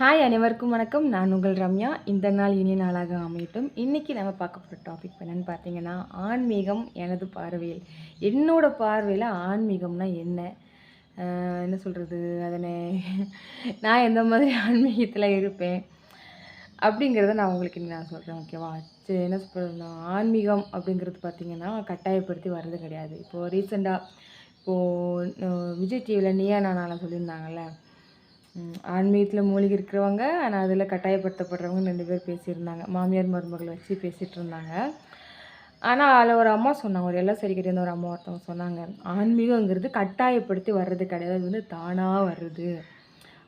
Hi அனைவருக்கும் வணக்கம். நான் உங்கள் ரம்யா. இந்த நாள் இனிய நாளாக அமையட்டும். இன்றைக்கி நம்ம பார்க்க போகிற டாபிக் என்னென்னு பார்த்தீங்கன்னா ஆன்மீகம் எனது பார்வையில். என்னோட பார்வையில் ஆன்மீகம்னா என்ன? என்ன சொல்கிறது அதனை நான் எந்த மாதிரி ஆன்மீகத்தில் இருப்பேன்? அப்படிங்கிறத நான் உங்களுக்கு இன்னைக்கு நான் சொல்கிறேன் ஓகேவா சரி என்ன சொல்கிறதுனா ஆன்மீகம் அப்படிங்கிறது பார்த்திங்கன்னா கட்டாயப்படுத்தி வர்றது கிடையாது. இப்போது ரீசெண்டாக இப்போது விஜய் டிவியில் நீயா நானாலாம் சொல்லியிருந்தாங்கல்ல ஆன்மீகத்தில் மூழ்கி இருக்கிறவங்க ஆனால் அதில் கட்டாயப்படுத்தப்படுறவங்க ரெண்டு பேர் பேசியிருந்தாங்க. மாமியார் மருமகளை வச்சு பேசிகிட்டு இருந்தாங்க ஆனால் அதில் ஒரு அம்மா சொன்னாங்க ஒரு எல்லாம் சரி சரிக்கிட்டே ஒரு அம்மா ஒருத்தவங்க சொன்னாங்க ஆன்மீகங்கிறது கட்டாயப்படுத்தி வர்றது கிடையாது. அது வந்து தானாக வர்றது.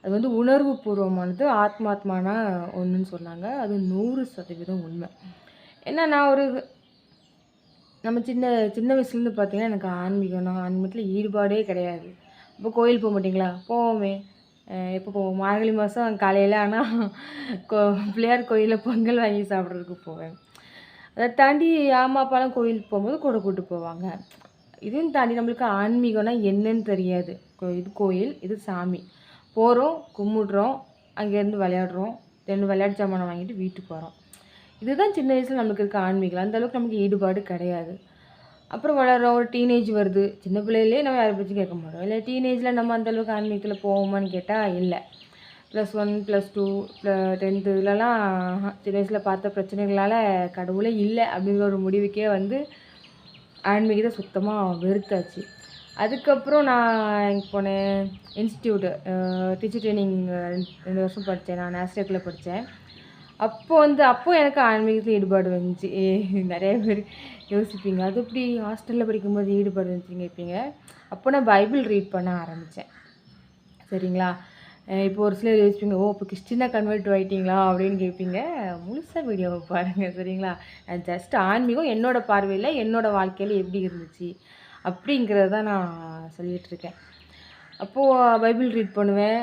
அது வந்து உணர்வு பூர்வமானது ஆத்மாத்மான ஒன்றுன்னு சொன்னாங்க. அது நூறு சதவீதம் உண்மை. ஏன்னா நான் ஒரு நம்ம சின்ன சின்ன வயசுலேருந்து பார்த்தீங்கன்னா எனக்கு ஆன்மீகம்னா ஆன்மீகத்தில் ஈடுபாடே கிடையாது. இப்போ கோயில் போக மாட்டிங்களா? போவோமே. எப்போ போவோம் மார்கழி மாதம் காலையில் ஆனால் கோ பிள்ளையார் கோயிலில் பொங்கல் வாங்கி சாப்பிட்றதுக்கு போவேன். அதை தாண்டி அம்மா அப்பாலாம் கோயிலுக்கு போகும்போது கூட கூட்டு போவாங்க. இதையும் தாண்டி நம்மளுக்கு ஆன்மீகம்னா என்னன்னு தெரியாது. கோ- இது கோயில் இது சாமி. போகிறோம் கும்பிடுறோம் அங்கேருந்து விளையாடுறோம் ரெண்டு விளையாட்டு சாமானை வாங்கிட்டு வீட்டுக்கு போகிறோம் இதுதான் சின்ன வயசில் நம்மளுக்கு இருக்க ஆன்மீகம். அந்த அளவுக்கு நமக்கு ஈடுபாடு கிடையாது. அப்புறம் வளர்கிறோம் ஒரு டீனேஜ் வருது. சின்ன பிள்ளையிலே நம்ம யாரை பற்றி கேட்க மாட்டோம். இல்லை டீனேஜில் நம்ம அந்த அளவுக்கு ஆன்மீகத்தில் போவோமான்னு கேட்டால் இல்லை. Plus one plus two tenth இதுலலாம் சின்ன வயசில் பார்த்த பிரச்சனைகளால் கடவுளே இல்லை அப்படிங்கிற ஒரு முடிவுக்கே வந்து ஆன்மீகத்தை சுத்தமாக வெறுத்தாச்சு. அதுக்கப்புறம் நான் இங்கே போனேன்? இன்ஸ்டியூட்டு டீச்சர் ட்ரைனிங் ரெண்டு வருஷம் படித்தேன் நான் நேஸ்டேக்கில் படித்தேன் அப்போது வந்து அப்போ எனக்கு ஆன்மீகத்தில் ஈடுபாடு வந்துச்சு. ஏ, நிறைய பேர் யோசிப்பீங்க. அது இப்படி ஹாஸ்டலில் படிக்கும்போது ஈடுபாடு வந்துச்சுன்னு கேட்பீங்க அப்போ நான் பைபிள் ரீட் பண்ண ஆரம்பித்தேன் சரிங்களா? இப்போ ஒரு சிலர் யோசிப்பீங்க ஓ இப்போ கிறிஸ்டினாக கன்வெர்ட் ஆகிட்டீங்களா அப்படின்னு கேட்பீங்க முழுசாக வீடியோவை பாருங்கள் சரிங்களா? ஜஸ்ட் ஆன்மீகம் என்னோடய பார்வையில் என்னோடய வாழ்க்கையில் எப்படி இருந்துச்சு அப்படிங்கிறத தான் நான் சொல்லிகிட்ருக்கேன் அப்போது பைபிள் ரீட் பண்ணுவேன்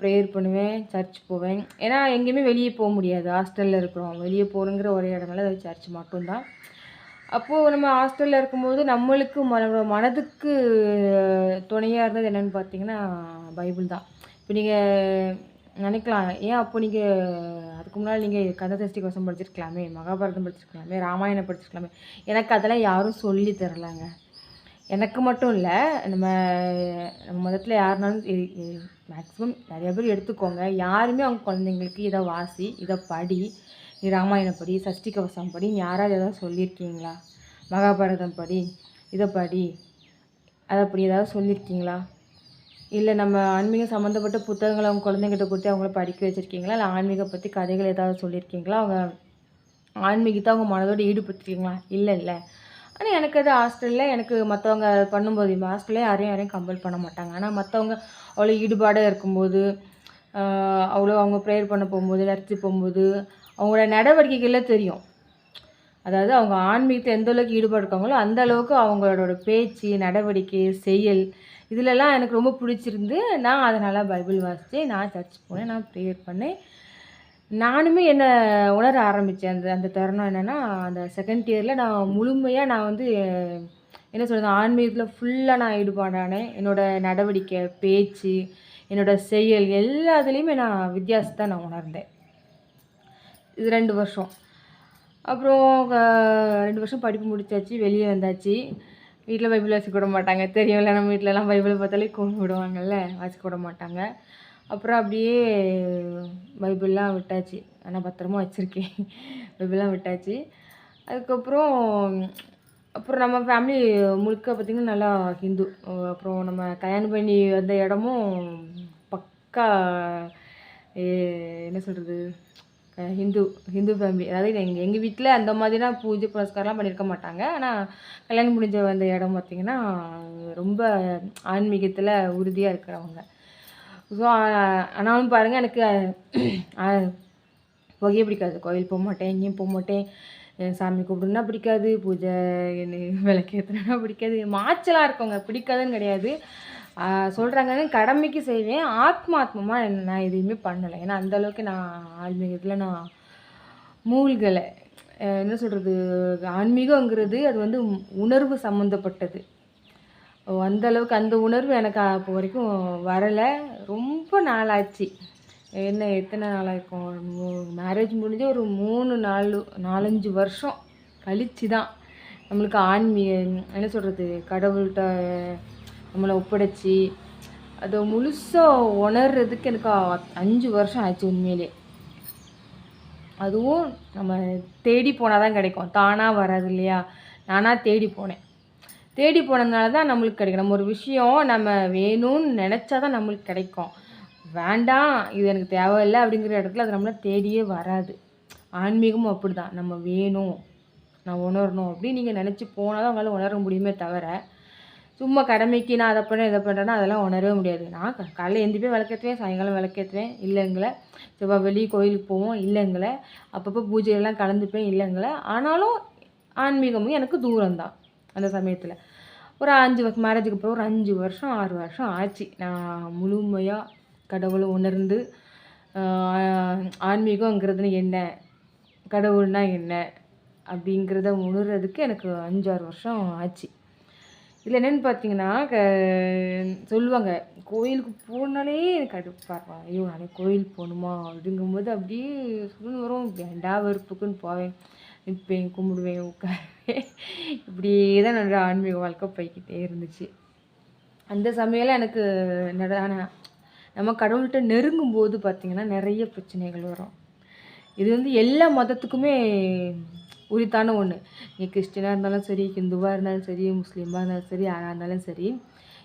ப்ரேயர் பண்ணுவேன் சர்ச் போவேன். ஏன்னா எங்கேயுமே வெளியே போக முடியாது. ஹாஸ்டலில் இருக்கிறோம். வெளியே போகிறோங்கிற ஒரே இடமெல்லாம் அது சர்ச் மட்டும்தான். அப்போது நம்ம ஹாஸ்டலில் இருக்கும்போது நம்மளுக்கு மன மனதுக்கு துணையாக இருந்தது என்னென்னு பார்த்தீங்கன்னா பைபிள் தான். இப்போ நீங்கள் நினைக்கலாம். ஏன் அப்போ நீங்கள் அதுக்கு முன்னாடி நீங்கள் கந்த சஷ்டி படிச்சிருக்கலாமே மகாபாரதம் படிச்சிருக்கலாமே ராமாயணம் படிச்சிருக்கலாமே. எனக்கு அதெல்லாம் யாரும் சொல்லி தரலாங்க. எனக்கு மட்டும் இல்லை நம்ம நம்ம மதத்தில் யாருனாலும் மேக்ஸிமம் நிறைய பேர் எடுத்துக்கோங்க. யாருமே அவங்க குழந்தைங்களுக்கு இதை வாசி இதை படி நீ ராமாயணம் படி சஷ்டி கவசம் படி நீ யாராவது ஏதாவது சொல்லியிருக்கீங்களா? மகாபாரதம் படி இதை படி அதை அப்படி ஏதாவது சொல்லியிருக்கீங்களா? இல்லை நம்ம ஆன்மீகம் சம்மந்தப்பட்ட புத்தகங்களை அவங்க குழந்தைங்கிட்ட கொடுத்து அவங்கள படிக்க வச்சுருக்கீங்களா? இல்லை ஆன்மீகம் பற்றி கதைகள் ஏதாவது சொல்லியிருக்கீங்களா? அவங்க ஆன்மீகத்தை அவங்க மனதோடு ஈடுபடுத்திருக்கீங்களா? இல்லை இல்லை. ஆனால் எனக்கு அது ஹாஸ்டலில் எனக்கு மற்றவங்க பண்ணும்போது இப்போ ஹாஸ்டல்லே யாரையும் யாரையும் கம்பல் பண்ண மாட்டாங்க. ஆனால் மற்றவங்க அவ்வளோ ஈடுபாடாக இருக்கும்போது அவ்வளோ அவங்க ப்ரேயர் பண்ண போகும்போது நடத்தி போகும்போது அவங்களோட நடவடிக்கைகளில் தெரியும். அதாவது அவங்க ஆன்மீகத்தை எந்த அளவுக்கு ஈடுபாடு இருக்காங்களோ அந்த அளவுக்கு அவங்களோட பேச்சு நடவடிக்கை செயல் இதிலெல்லாம் எனக்கு ரொம்ப பிடிச்சிருந்து நான் அதனால் பைபிள் வாசித்து நான் சர்ச் போனேன் நான் ப்ரேயர் பண்ணேன். நானுமே என்னை உணர ஆரம்பித்தேன் அந்த அந்த தருணம் என்னென்னா அந்த செகண்ட் இயரில் நான் முழுமையாக நான் வந்து என்ன சொல்கிறது ஆன்மீகத்தில் ஃபுல்லாக நான் ஈடுபாடானேன். என்னோடய நடவடிக்கை பேச்சு என்னோட செயல் எல்லாத்துலேயுமே நான் வித்தியாசத்தை நான் உணர்ந்தேன். இது ரெண்டு வருஷம். அப்புறம் க- ரெண்டு வருஷம் படிப்பு முடிச்சாச்சு வெளியே வந்தாச்சு. வீட்டில் பைபிள் வாசிக்க விட மாட்டாங்க. தெரியும்ல நம்ம வீட்டிலலாம் பைபிளை பார்த்தாலே கூப்பிடுவாங்கல்ல வாசிக்க விட மாட்டாங்க. அப்புறம் அப்படியே பைபிள்லாம் விட்டாச்சு. ஆனால் பத்திரமா வச்சுருக்கேன். பைபிள்லாம் விட்டாச்சு. அதுக்கப்புறம் அப்புறம் நம்ம ஃபேமிலி முழுக்க பார்த்திங்கன்னா நல்லா ஹிந்து. அப்புறம் நம்ம கல்யாணம் பண்ணி வந்த இடமும் பக்கா ஏ- என்ன சொல்கிறது ஹிந்து ஹிந்து ஃபேமிலி அதாவது எங்கள் எங்கள் வீட்டில் அந்த மாதிரிலாம் பூஜை புரஸ்காரம்லாம் பண்ணியிருக்க மாட்டாங்க. ஆனால் கல்யாணம் முடிஞ்ச வந்த இடம் பார்த்திங்கன்னா ரொம்ப ஆன்மீகத்தில் உறுதியாக இருக்கிறவங்க. ஸோ ஆனாலும் பாருங்கள் எனக்கு புகையே பிடிக்காது. கோயில் போக மாட்டேன் எங்கேயும் போக மாட்டேன். சாமி கூப்பிடுனா பிடிக்காது பூஜை விளக்கேற்றுனா பிடிக்காது. மாச்சலாக இருக்கவங்க பிடிக்காதுன்னு கிடையாது. சொல்கிறாங்கன்னு கடமைக்கு செய்வேன் ஆத்மாத்மமாக நான் எதையுமே பண்ணலை. ஏன்னா அந்த அளவுக்கு நான் ஆன்மீகத்தில் நான் மூழ்கலை. என்ன சொல்கிறது ஆன்மீகங்கிறது அது வந்து உணர்வு சம்மந்தப்பட்டது அந்தளவுக்கு அந்த அளவுக்கு அந்த உணர்வு எனக்கு அப்போ வரைக்கும் வரலை. ரொம்ப நாளாச்சு. என்ன எத்தனை நாளாயிருக்கும்? மேரேஜ் முடிஞ்சு ஒரு மூணு நாலு நாலஞ்சு வருஷம் கழிச்சு தான் நம்மளுக்கு ஆன்மீக என்ன சொல்கிறது கடவுள்கிட்ட நம்மளை ஒப்படைச்சி அதை முழுசாக உணர்றதுக்கு எனக்கு அஞ்சு வருஷம் ஆச்சு உண்மையிலே. அதுவும் நம்ம தேடி போனால் தான் கிடைக்கும். தானாக வராது இல்லையா? நானாக தேடி போனேன். தேடி போனதுனால தான் நம்மளுக்கு கிடைக்கும். நம்ம ஒரு விஷயம் நம்ம வேணும்னு நினச்சா தான் நம்மளுக்கு கிடைக்கும். வேண்டாம் இது எனக்கு தேவையில்லை அப்படிங்கிற இடத்துல அது நம்மளை தேடியே வராது. ஆன்மீகமும் அப்படி தான் நம்ம வேணும் நான் உணரணும் அப்படின்னு நீங்கள் நினச்சி போனால் தான் உங்களால் உணர முடியுமே தவிர சும்மா கடமைக்கு நான் அதை பண்ணேன் இதை பண்ணுறேன்னா அதெல்லாம் உணரவே முடியாது. நான் காலையில் காலைல போய் விளக்கேற்றுவேன் சாயங்காலம் விளக்கேற்றுவேன் இல்லைங்களே செவ்வாய் வெளியே கோயிலுக்கு போவோம் இல்லைங்களே அப்பப்போ பூஜையெல்லாம் கலந்துப்பேன் இல்லைங்களே ஆனாலும் ஆன்மீகமும் எனக்கு தூரம்தான். அந்த சமயத்தில். ஒரு அஞ்சு வருஷம் மேரேஜுக்கு அப்புறம் ஒரு அஞ்சு வருஷம் ஆறு வருஷம் ஆச்சு. நான் முழுமையாக கடவுளை உணர்ந்து ஆஹ், ஆன்மீகங்கிறது என்ன? கடவுள்னா என்ன? அப்படிங்கிறத உணர்றதுக்கு எனக்கு அஞ்சாறு வருஷம் ஆச்சு. இதில் என்னென்னு பார்த்தீங்கன்னா க சொல்லுவாங்க கோயிலுக்கு போனாலே எனக்கு கடுப்பாருவா ஐயோ நானே கோயில் போகணுமா? அப்படிங்கும்போது அப்படியே சுருன்னு வரும் வேண்டா வெறுப்புக்குன்னு போவேன். நிற்பேன் கும்பிடுவேன் உட்கார் இப்படியே தான் என்னோடய ஆன்மீக வாழ்க்கை போய்கிட்டே இருந்துச்சு. அந்த சமயம் எனக்கு நட- நம்ம கடவுள்கிட்ட நெருங்கும் போது பார்த்திங்கன்னா நிறைய பிரச்சனைகள் வரும். இது வந்து எல்லா மதத்துக்குமே உரித்தான ஒன்று நீ கிறிஸ்டினாக இருந்தாலும் சரி ஹிந்துவாக இருந்தாலும் சரி முஸ்லீமாக இருந்தாலும் சரி யாராக இருந்தாலும் சரி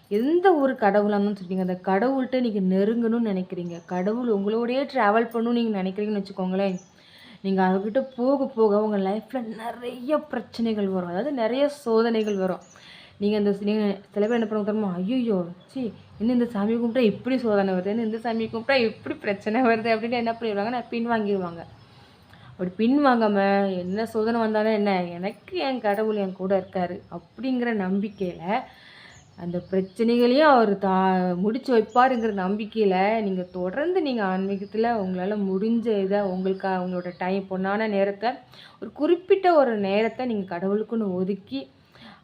எந்த ஒரு கடவுளாக இருந்தாலும் சரிங்க அந்த கடவுள்கிட்ட நீங்கள் நெருங்கணும்னு நினைக்கிறீங்க. கடவுள் உங்களோடையே ட்ராவல் பண்ணணும்னு நீங்கள் நினைக்கிறீங்கன்னு வச்சுக்கோங்களேன். நீங்கள் அவர்கிட்ட போக போக உங்கள் லைஃப்பில் நிறைய பிரச்சனைகள் வரும். அதாவது நிறைய சோதனைகள் வரும். நீங்கள் அந்த நீங்கள் சில பேர் என்ன பண்ணுவாங்க தெரியுமா? ஐயோ சி இன்னும் இந்த சாமி கும்பிட்டா இப்படி சோதனை வருது? இன்னும் இந்த சாமி கும்பிட்டா இப்படி பிரச்சனை வருது? அப்படின்னு என்ன பண்ணிடுவாங்க நான் பின் வாங்கிடுவாங்க. அப்படி பின் வாங்காமல் என்ன சோதனை வந்தாலும் என்ன? எனக்கு என் கடவுள் என் கூட இருக்காரு அப்படிங்கிற நம்பிக்கையில் அந்த பிரச்சனைகளையும் அவர் தா முடித்து வைப்பாருங்கிற நம்பிக்கையில் நீங்கள் தொடர்ந்து நீங்கள் ஆன்மீகத்தில் உங்களால் முடிஞ்ச இதை உங்களுக்கு உங்களோட டைம் பொண்ணான நேரத்தை ஒரு குறிப்பிட்ட ஒரு நேரத்தை நீங்கள் கடவுளுக்குன்னு ஒதுக்கி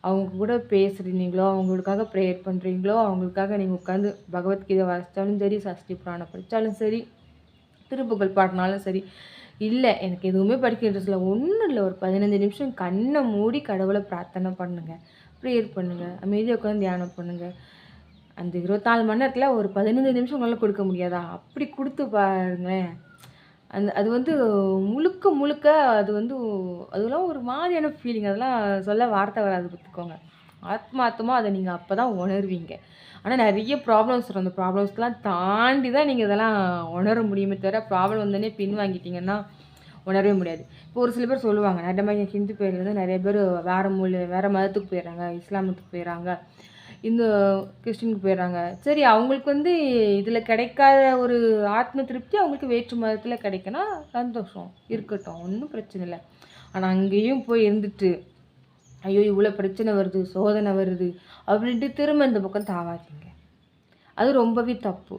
அவங்க கூட பேசுகிறீங்களோ அவங்களுக்காக ப்ரேயர் பண்ணுறீங்களோ அவங்களுக்காக நீங்கள் உட்காந்து பகவத்கீதை வாசித்தாலும் சரி சஷ்டி புராணம் படித்தாலும் சரி திருப்புகழ் பாடினாலும் சரி இல்லை எனக்கு எதுவுமே படிக்க இன்ட்ரெஸ்ட் இல்லை. ஒன்றும் இல்லை. ஒரு பதினஞ்சு நிமிஷம் கண்ணை மூடி கடவுளை பிரார்த்தனை பண்ணுங்கள் ப்ரேயர் பண்ணுங்கள் அமைதியாக உட்காந்து தியானம் பண்ணுங்கள் அந்த இருபத்தாலு மணி நேரத்தில் ஒரு பதினஞ்சு நிமிஷம் உங்களால் கொடுக்க முடியாதா? அப்படி கொடுத்து பாருங்களேன். அந்த அது வந்து முழுக்க முழுக்க அது வந்து அதெல்லாம் ஒரு மாதிரியான ஃபீலிங் அதெல்லாம் சொல்ல வார்த்தை வராது பார்த்துக்கோங்க. ஆத்மாத்தமாக அதை நீங்கள் அப்போ தான் உணர்வீங்க. ஆனால் நிறைய ப்ராப்ளம்ஸ் வரும். அந்த ப்ராப்ளம்ஸ்லாம் தாண்டி தான் நீங்கள் இதெல்லாம் உணர முடியுமே தவிர ப்ராப்ளம் வந்தோடனே பின் வாங்கிட்டீங்கன்னா உணரவே முடியாது. இப்போ ஒரு சில பேர் சொல்லுவாங்க நிறைய மாதிரி ஹிந்து பேர்லேருந்து நிறைய பேர் வேறு மொழி வேறு மதத்துக்கு போயிடுறாங்க இஸ்லாமத்துக்கு போயிடுறாங்க இந்த கிறிஸ்டினுக்கு போயிடுறாங்க. சரி அவங்களுக்கு வந்து இதில் கிடைக்காத ஒரு ஆத்ம திருப்தி அவங்களுக்கு வேற்று மதத்தில் கிடைக்கணும் சந்தோஷம் இருக்கட்டும் ஒன்றும் பிரச்சனை இல்லை. ஆனால் அங்கேயும் போய் இருந்துட்டு ஐயோ இவ்வளோ பிரச்சனை வருது சோதனை வருது அப்படின்ட்டு திரும்ப இந்த பக்கம் தாவாதீங்க. அது ரொம்பவே தப்பு.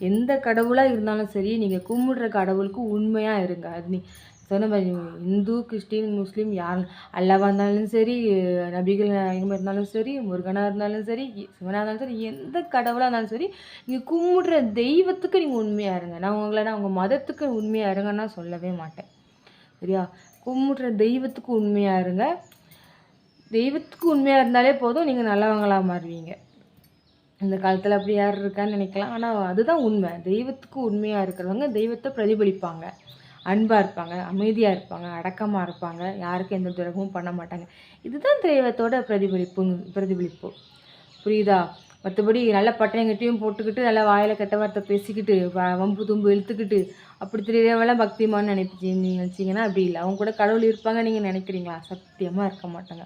எந்த கடவுளாக இருந்தாலும் சரி நீங்கள் கும்பிடுற கடவுளுக்கு உண்மையாக இருங்க அது நீ சொன்ன மாதிரி இந்து கிறிஸ்டின் முஸ்லீம் யார் அல்லாவாக இருந்தாலும் சரி நபிகள் நாயகமாக இருந்தாலும் சரி முருகனாக இருந்தாலும் சரி சிவனாக இருந்தாலும் சரி எந்த கடவுளாக இருந்தாலும் சரி நீங்கள் கும்பிடுற தெய்வத்துக்கு நீங்கள் உண்மையாக இருங்க. நான் உங்களை நான் உங்கள் மதத்துக்கு உண்மையாக இருங்கன்னா சொல்லவே மாட்டேன். சரியா? கும்பிடுற தெய்வத்துக்கு உண்மையாக இருங்க. தெய்வத்துக்கு உண்மையாக இருந்தாலே போதும் நீங்கள் நல்லவங்களாக மாறுவீங்க. இந்த காலத்தில் அப்படி யார் இருக்கான்னு நினைக்கலாம். ஆனால் அதுதான் உண்மை. தெய்வத்துக்கு உண்மையாக இருக்கிறவங்க தெய்வத்தை பிரதிபலிப்பாங்க. அன்பாக இருப்பாங்க அமைதியாக இருப்பாங்க அடக்கமாக இருப்பாங்க. யாருக்கும் எந்த துரோகமும் பண்ண மாட்டாங்க. இதுதான் தெய்வத்தோட பிரதிபலிப்பு பிரதிபலிப்பு. புரியுதா? மற்றபடி நல்ல பட்டயங்கட்டையும் போட்டுக்கிட்டு நல்லா வாயில் கெட்ட வார்த்தை பேசிக்கிட்டு வ- வம்பு தும்பு இழுத்துக்கிட்டு அப்படி தெரியவெல்லாம் பக்திமான்னு நினைப்பி நினச்சிங்கன்னா அப்படி இல்லை. அவங்க கூட கடவுள் இருப்பாங்க நீங்கள் நினைக்கிறீங்களா? சத்தியமாக இருக்க மாட்டாங்க.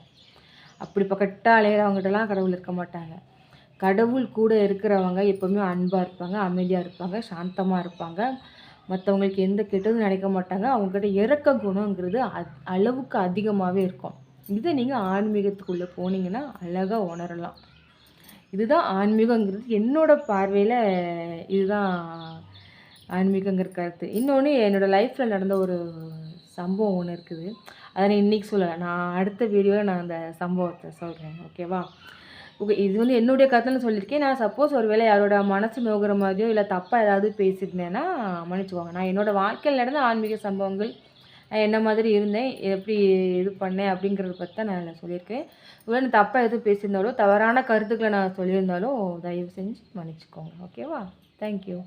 அப்படி பக்கட்டாக அலையிறவங்ககிட்டலாம் கடவுள் இருக்க மாட்டாங்க. கடவுள் கூட இருக்கிறவங்க எப்போவுமே அன்பாக இருப்பாங்க அமைதியாக இருப்பாங்க சாந்தமாக இருப்பாங்க. மற்றவங்களுக்கு எந்த கெட்டதும் நினைக்க மாட்டாங்க. அவங்கக்கிட்ட இறக்க குணங்கிறது அளவுக்கு அதிகமாகவே இருக்கும். இதை நீங்கள் ஆன்மீகத்துக்குள்ளே போனீங்கன்னா அழகாக உணரலாம். இதுதான் ஆன்மீகங்கிறது. என்னோட பார்வையில் இதுதான் ஆன்மீகங்கிற கருத்து. இன்னொன்று என்னோடய லைஃப்பில் நடந்த ஒரு சம்பவம் ஒன்று இருக்குது. அதை நான் இன்றைக்கி சொல்லலை. நான் அடுத்த வீடியோவில் நான் அந்த சம்பவத்தை சொல்கிறேன் ஓகேவா இது வந்து என்னுடைய கருத்துன்னு சொல்லியிருக்கேன். நான் சப்போஸ் ஒரு வேளை யாரோட மனசு நோகிற மாதிரியோ இல்லை தப்பாக ஏதாவது பேசியிருந்தேன்னா மன்னிச்சுக்கோங்க. நான் என்னோடய வாழ்க்கையில் நடந்த ஆன்மீக சம்பவங்கள் நான் என்ன மாதிரி இருந்தேன் எப்படி இது பண்ணேன் அப்படிங்கிறத பற்றி தான் நான் சொல்லியிருக்கேன். ஒருவேளை தப்பாக எதுவும் பேசியிருந்தாலோ தவறான கருத்துக்களை நான் சொல்லியிருந்தாலும் தயவு செஞ்சு மன்னிச்சுக்கோங்க. ஓகேவா? தேங்க்யூ